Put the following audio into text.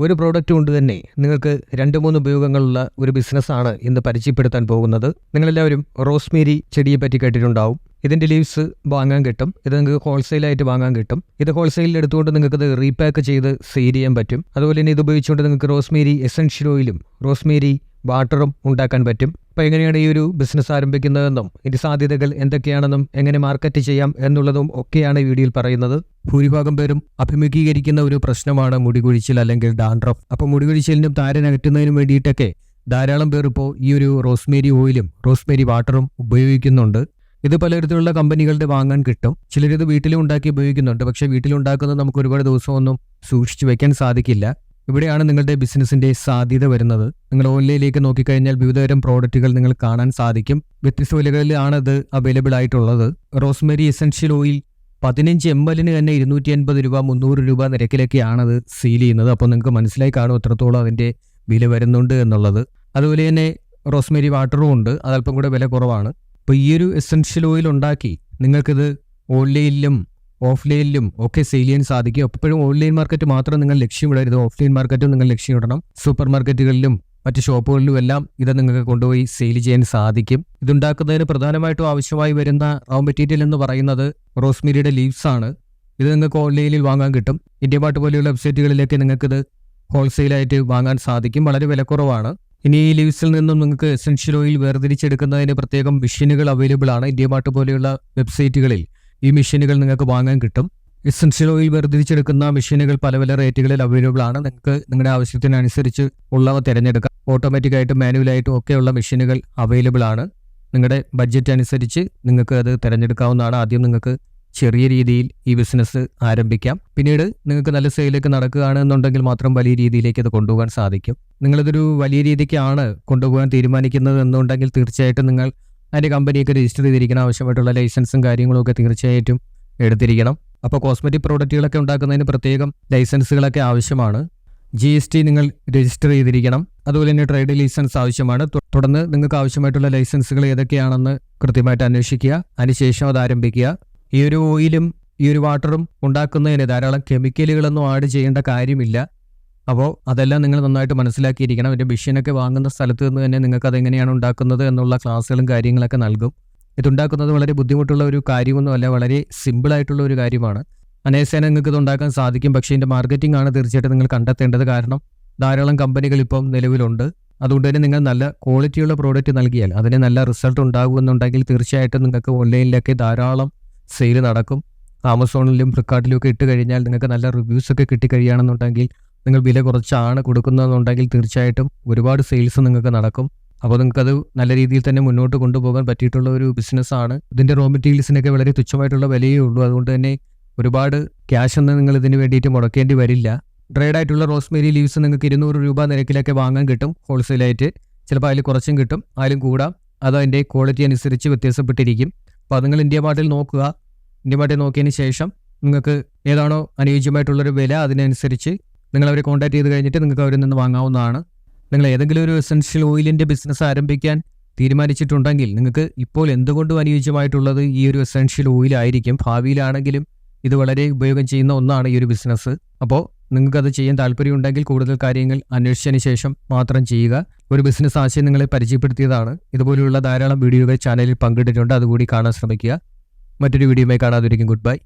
ഒരു പ്രോഡക്റ്റ് കൊണ്ട് തന്നെ നിങ്ങൾക്ക് രണ്ട് മൂന്ന് ഉപയോഗങ്ങളുള്ള ഒരു ബിസിനസ്സാണ് ഇന്ന് പരിചയപ്പെടുത്താൻ പോകുന്നത്. നിങ്ങളെല്ലാവരും റോസ്മേരി ചെടിയെ പറ്റി കേട്ടിട്ടുണ്ടാവും. ഇതിന്റെ ലീവ്സ് വാങ്ങാൻ കിട്ടും. ഇത് നിങ്ങൾക്ക് ഹോൾസെയിലായിട്ട് വാങ്ങാൻ കിട്ടും. ഇത് ഹോൾസെയിലിൽ എടുത്തുകൊണ്ട് നിങ്ങൾക്ക് ഇത് റീപാക്ക് ചെയ്ത് സെയിൽ ചെയ്യാൻ പറ്റും. അതുപോലെ തന്നെ ഇത് ഉപയോഗിച്ചുകൊണ്ട് നിങ്ങൾക്ക് റോസ്മേരി എസൻഷ്യൽ ഓയിലും റോസ്മേരി വാട്ടറും ഉണ്ടാക്കാൻ പറ്റും. അപ്പോൾ എങ്ങനെയാണ് ഈ ഒരു ബിസിനസ് ആരംഭിക്കുന്നതെന്നും ഇതിന്റെ സാധ്യതകൾ എന്തൊക്കെയാണെന്നും എങ്ങനെ മാർക്കറ്റ് ചെയ്യാം എന്നുള്ളതും ഒക്കെയാണ് വീഡിയോയിൽ പറയുന്നത്. ഭൂരിഭാഗം പേരും അഭിമുഖീകരിക്കുന്ന ഒരു പ്രശ്നമാണ് മുടികൊഴിച്ചിൽ അല്ലെങ്കിൽ ഡാൻഡ്രഫ്. അപ്പോൾ മുടികൊഴിച്ചിലിനും താരൻ അകറ്റുന്നതിനും വേണ്ടിയിട്ടൊക്കെ ധാരാളം പേർ ഇപ്പോൾ ഈ ഒരു റോസ്മേരി ഓയിലും റോസ്മേരി വാട്ടറും ഉപയോഗിക്കുന്നുണ്ട്. ഇത് പലതരത്തിലുള്ള കമ്പനികളുടെ വാങ്ങാൻ കിട്ടും. ചിലരിത് വീട്ടിലും ഉണ്ടാക്കി ഉപയോഗിക്കുന്നുണ്ട്. പക്ഷേ വീട്ടിലുണ്ടാക്കുന്നത് നമുക്ക് ഒരുപാട് ദിവസമൊന്നും സൂക്ഷിച്ചു വെക്കാൻ സാധിക്കില്ല. ഇവിടെയാണ് നിങ്ങളുടെ ബിസിനസിന്റെ സാധ്യത വരുന്നത്. നിങ്ങൾ ഓൺലൈനിലേക്ക് നോക്കിക്കഴിഞ്ഞാൽ വിവിധതരം പ്രോഡക്റ്റുകൾ നിങ്ങൾ കാണാൻ സാധിക്കും. വ്യത്യസ്ത വിലകളിലാണ് അത് അവൈലബിൾ ആയിട്ടുള്ളത്. റോസ്മെരി എസൻഷ്യൽ ഓയിൽ പതിനഞ്ച് എം എല്ലിന് തന്നെ ഇരുന്നൂറ്റി അൻപത് രൂപ മുന്നൂറ് രൂപ നിരക്കിലൊക്കെയാണ് അത് സീൽ ചെയ്യുന്നത്. അപ്പോൾ നിങ്ങൾക്ക് മനസ്സിലായി കാണും എത്രത്തോളം അതിന്റെ വില വരുന്നുണ്ട് എന്നുള്ളത്. അതുപോലെ തന്നെ റോസ്മേരി വാട്ടറും ഉണ്ട്. അതല്പം കൂടെ വില കുറവാണ്. അപ്പോൾ ഈ ഒരു എസൻഷ്യൽ ഓയിൽ ഉണ്ടാക്കി നിങ്ങൾക്കിത് ഓൺലൈനിലും ഓഫ്ലൈനിലും ഒക്കെ സെയിൽ ചെയ്യാൻ സാധിക്കും. എപ്പോഴും ഓൺലൈൻ മാർക്കറ്റ് മാത്രം നിങ്ങൾ ലക്ഷ്യം ലക്ഷ്യമിടരുത് ഓഫ്ലൈൻ മാർക്കറ്റും നിങ്ങൾ ലക്ഷ്യമിടണം സൂപ്പർ മാർക്കറ്റുകളിലും മറ്റ് ഷോപ്പുകളിലും എല്ലാം ഇത് നിങ്ങൾക്ക് കൊണ്ടുപോയി സെയിൽ ചെയ്യാൻ സാധിക്കും. ഇതുണ്ടാക്കുന്നതിന് പ്രധാനമായിട്ടും ആവശ്യമായി വരുന്ന റോ മെറ്റീരിയൽ എന്ന് പറയുന്നത് റോസ്മേരിയുടെ ലീവ്സ് ആണ്. ഇത് നിങ്ങൾക്ക് ഓൺലൈനിൽ വാങ്ങാൻ കിട്ടും. ഇന്ത്യ മാർട്ട് പോലെയുള്ള വെബ്സൈറ്റുകളിലേക്ക് നിങ്ങൾക്കിത് ഹോൾസെയിലായിട്ട് വാങ്ങാൻ സാധിക്കും. വളരെ വിലക്കുറവാണ് ഇനി ഈ ലീവ്സിൽ നിന്നും നിങ്ങൾക്ക് എസൻഷ്യൽ ഓയിൽ വേർതിരിച്ചെടുക്കുന്നതിന് പ്രത്യേകം മെഷീനുകൾ അവൈലബിൾ ആണ്. ഇന്ത്യ മാർട്ട് പോലെയുള്ള വെബ്സൈറ്റുകളിൽ ഈ മെഷീനുകൾ നിങ്ങൾക്ക് വാങ്ങാൻ കിട്ടും. എസൻഷ്യൽ ഓയിൽ വേർതിരിച്ചെടുക്കുന്ന മെഷീനുകൾ പല പല റേറ്റുകളിൽ അവൈലബിൾ ആണ്. നിങ്ങൾക്ക് നിങ്ങളുടെ ആവശ്യത്തിനനുസരിച്ച് ഉള്ളവ തിരഞ്ഞെടുക്കാം. ഓട്ടോമാറ്റിക് ആയിട്ടും മാനുവലായിട്ടും ഒക്കെയുള്ള മെഷീനുകൾ അവൈലബിൾ ആണ്. നിങ്ങളുടെ ബഡ്ജറ്റ് അനുസരിച്ച് നിങ്ങൾക്ക് അത് തിരഞ്ഞെടുക്കാവുന്നതാണ്. ആദ്യം നിങ്ങൾക്ക് ചെറിയ രീതിയിൽ ഈ ബിസിനസ് ആരംഭിക്കാം. പിന്നീട് നിങ്ങൾക്ക് നല്ല സെയിലേക്ക് നടക്കുകയാണെന്നുണ്ടെങ്കിൽ മാത്രം വലിയ രീതിയിലേക്ക് അത് കൊണ്ടുപോകാൻ സാധിക്കും. നിങ്ങളിതൊരു വലിയ രീതിക്കാണ് കൊണ്ടുപോകാൻ തീരുമാനിക്കുന്നത് എന്നുണ്ടെങ്കിൽ തീർച്ചയായിട്ടും നിങ്ങൾ അതിന്റെ കമ്പനിയൊക്കെ രജിസ്റ്റർ ചെയ്തിരിക്കണം. ആവശ്യമായിട്ടുള്ള ലൈസൻസും കാര്യങ്ങളൊക്കെ തീർച്ചയായിട്ടും എടുത്തിരിക്കണം. അപ്പോൾ കോസ്മെറ്റിക് പ്രോഡക്റ്റുകളൊക്കെ ഉണ്ടാക്കുന്നതിന് പ്രത്യേകം ലൈസൻസുകളൊക്കെ ആവശ്യമാണ്. ജി എസ് ടി നിങ്ങൾ രജിസ്റ്റർ ചെയ്തിരിക്കണം. അതുപോലെ തന്നെ ട്രേഡ് ലൈസൻസ് ആവശ്യമാണ്. തുടർന്ന് നിങ്ങൾക്ക് ആവശ്യമായിട്ടുള്ള ലൈസൻസുകൾ ഏതൊക്കെയാണെന്ന് കൃത്യമായിട്ട് അന്വേഷിക്കുക. അതിനുശേഷം അത് ആരംഭിക്കുക. ഈ ഒരു ഓയിലും ഈ ഒരു വാട്ടറും ഉണ്ടാക്കുന്നതിന് ധാരാളം കെമിക്കലുകളൊന്നും ആഡ് ചെയ്യേണ്ട കാര്യമില്ല. അപ്പോൾ അതെല്ലാം നിങ്ങൾ നന്നായിട്ട് മനസ്സിലാക്കിയിരിക്കണം. ഒരു മെഷീനൊക്കെ വാങ്ങുന്ന സ്ഥലത്ത് നിന്ന് തന്നെ നിങ്ങൾക്ക് അതെങ്ങനെയാണ് ഉണ്ടാക്കുന്നത് എന്നുള്ള ക്ലാസ്സുകളും കാര്യങ്ങളൊക്കെ നൽകും. ഇതുണ്ടാക്കുന്നത് വളരെ ബുദ്ധിമുട്ടുള്ള ഒരു കാര്യമൊന്നുമല്ല വളരെ സിമ്പിളായിട്ടുള്ള ഒരു കാര്യമാണ്. അനേസേന നിങ്ങൾക്ക് ഇത് ഉണ്ടാക്കാൻ സാധിക്കും പക്ഷേ ഇതിന്റെ മാർക്കറ്റിംഗ് ആണ് തീർച്ചയായിട്ടും നിങ്ങൾ കണ്ടെത്തേണ്ടത്. കാരണം ധാരാളം കമ്പനികൾ ഇപ്പം നിലവിലുണ്ട്. അതുകൊണ്ട് തന്നെ നിങ്ങൾ നല്ല ക്വാളിറ്റിയുള്ള പ്രോഡക്റ്റ് നൽകിയാൽ അതിന് നല്ല റിസൾട്ട് ഉണ്ടാകുമെന്നുണ്ടെങ്കിൽ തീർച്ചയായിട്ടും നിങ്ങൾക്ക് ഓൺലൈനിലൊക്കെ ധാരാളം സെയിൽ നടക്കും. ആമസോണിലും ഫ്ലിപ്കാർട്ടിലും ഒക്കെ ഇട്ട് കഴിഞ്ഞാൽ നിങ്ങൾക്ക് നല്ല റിവ്യൂസ് ഒക്കെ കിട്ടിക്കഴിയുകയാണെന്നുണ്ടെങ്കിൽ നിങ്ങൾ വില കുറച്ചാണ് കൊടുക്കുന്നതെന്നുണ്ടെങ്കിൽ തീർച്ചയായിട്ടും ഒരുപാട് സെയിൽസ് നിങ്ങൾക്ക് നടക്കും. അപ്പോൾ നിങ്ങൾക്കത് നല്ല രീതിയിൽ തന്നെ മുന്നോട്ട് കൊണ്ടുപോകാൻ പറ്റിയിട്ടുള്ള ഒരു ബിസിനസ്സാണ് ഇതിന്റെ റോ മെറ്റീരിയൽസിനൊക്കെ വളരെ തുച്ഛമായിട്ടുള്ള വിലയേ ഉള്ളൂ. അതുകൊണ്ട് തന്നെ ഒരുപാട് ക്യാഷ് ഒന്നും നിങ്ങൾ ഇതിന് വേണ്ടിയിട്ട് മുടക്കേണ്ടി വരില്ല. ഡ്രൈഡ് ആയിട്ടുള്ള റോസ്മേരി ലീവ്സ് നിങ്ങൾക്ക് ഇരുന്നൂറ് രൂപ നിരക്കിലൊക്കെ വാങ്ങാൻ കിട്ടും ഹോൾസെയിലായിട്ട് ചിലപ്പോൾ അതിൽ കുറച്ചും കിട്ടും അതിലും കൂടാം. അത് അതിന്റെ ക്വാളിറ്റി അനുസരിച്ച് വ്യത്യാസപ്പെട്ടിരിക്കും. അപ്പോൾ അത് നിങ്ങൾ ഇന്ത്യ മാർട്ടിൽ നോക്കുക. ഇന്ത്യ മാർട്ടിൽ നോക്കിയതിന് ശേഷം നിങ്ങൾക്ക് ഏതാണോ അനുയോജ്യമായിട്ടുള്ളൊരു വില അതിനനുസരിച്ച് നിങ്ങൾ അവരെ കോൺടാക്ട് ചെയ്ത് കഴിഞ്ഞിട്ട് നിങ്ങൾക്ക് അവരിൽ നിന്ന് വാങ്ങാവുന്നതാണ്. നിങ്ങൾ ഏതെങ്കിലും ഒരു എസൻഷ്യൽ ഓയിലിന്റെ ബിസിനസ് ആരംഭിക്കാൻ തീരുമാനിച്ചിട്ടുണ്ടെങ്കിൽ നിങ്ങൾക്ക് ഇപ്പോൾ എന്തുകൊണ്ടും അനുയോജ്യമായിട്ടുള്ളത് ഈ ഒരു എസൻഷ്യൽ ഓയിലായിരിക്കും ഭാവിയിലാണെങ്കിലും ഇത് വളരെ ഉപയോഗം ചെയ്യുന്ന ഒന്നാണ് ഈ ഒരു ബിസിനസ് അപ്പോൾ നിങ്ങൾക്കത് ചെയ്യാൻ താല്പര്യമുണ്ടെങ്കിൽ കൂടുതൽ കാര്യങ്ങൾ അന്വേഷിച്ചതിന് ശേഷം മാത്രം ചെയ്യുക. ഒരു ബിസിനസ് ആശയം നിങ്ങളെ പരിചയപ്പെടുത്തിയതാണ്. ഇതുപോലെയുള്ള ധാരാളം വീഡിയോകൾ ചാനലിൽ പങ്കിട്ടിട്ടുണ്ട്. അതുകൂടി കാണാൻ ശ്രമിക്കുക. മറ്റൊരു വീഡിയോയുമായി കാണാതിരിക്കും. Good bye